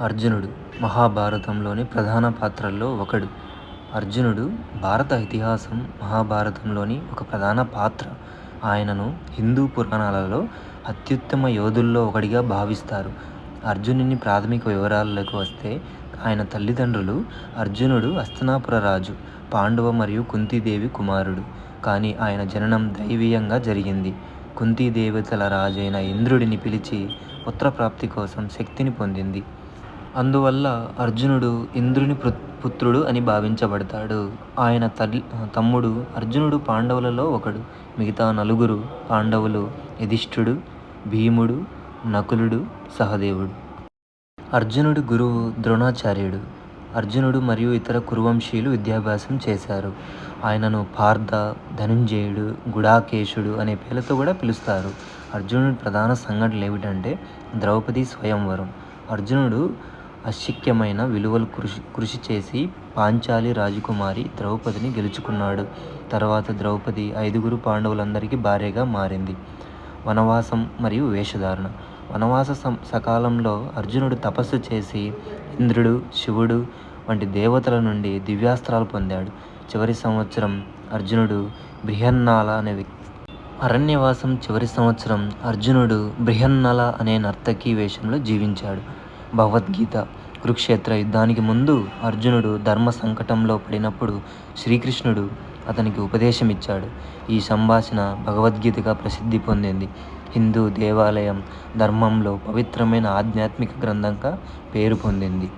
అర్జునుడు మహాభారతంలోని ప్రధాన పాత్రల్లో ఒకడు. అర్జునుడు భారత ఇతిహాసం, మహాభారతంలోని ఒక ప్రధాన పాత్ర. ఆయనను హిందూ పురాణాలలో అత్యుత్తమ యోధుల్లో ఒకడిగా భావిస్తారు. అర్జునుని ప్రాథమిక వివరాలకు వస్తే ఆయన తల్లిదండ్రులు అర్జునుడు అస్తనాపుర రాజు, పాండవ మరియు కుంతీదేవి కుమారుడు. కానీ ఆయన జననం దైవీయంగా జరిగింది. కుంతీ దేవతల రాజైన ఇంద్రుడిని పిలిచి పుత్రప్రాప్తి కోసం శక్తిని పొందింది. అందువల్ల అర్జునుడు ఇంద్రుని పుత్రుడు అని భావించబడతాడు. ఆయన తమ్ముడు అర్జునుడు పాండవులలో ఒకడు. మిగతా నలుగురు పాండవులు యుధిష్ఠుడు భీముడు, నకులుడు, సహదేవుడు. అర్జునుడు గురువు ద్రోణాచార్యుడు. అర్జునుడు మరియు ఇతర కురువంశీయులు విద్యాభ్యాసం చేశారు. ఆయనను పార్థ, ధనుంజయుడు, గుడాకేశుడు అనే పేర్లతో కూడా పిలుస్తారు. అర్జునుడి ప్రధాన సంఘటనలు ఏమిటంటే ద్రౌపది స్వయంవరం. అర్జునుడు అశక్యమైన విలువలు కృషి కృషి చేసి పాంచాలి రాజకుమారి ద్రౌపదిని గెలుచుకున్నాడు. తర్వాత ద్రౌపది ఐదుగురు పాండవులందరికీ భార్యగా మారింది. వనవాసం మరియు వేషధారణ వనవాస సకాలంలో అర్జునుడు తపస్సు చేసి ఇంద్రుడు, శివుడు వంటి దేవతల నుండి దివ్యాస్త్రాలు పొందాడు. చివరి సంవత్సరం అర్జునుడు బృహన్నాల అనే వ్యక్తి అరణ్యవాసం చివరి సంవత్సరం అర్జునుడు బృహన్నల అనే నర్తకి వేషంలో జీవించాడు. భగవద్గీత కురుక్షేత్ర యుద్ధానికి ముందు అర్జునుడు ధర్మ సంకటంలో పడినప్పుడు శ్రీకృష్ణుడు అతనికి ఉపదేశమిచ్చాడు. ఈ సంభాషణ భగవద్గీతగా ప్రసిద్ధి పొందింది. హిందూ దేవాలయం ధర్మంలో పవిత్రమైన ఆధ్యాత్మిక గ్రంథంగా పేరు పొందింది.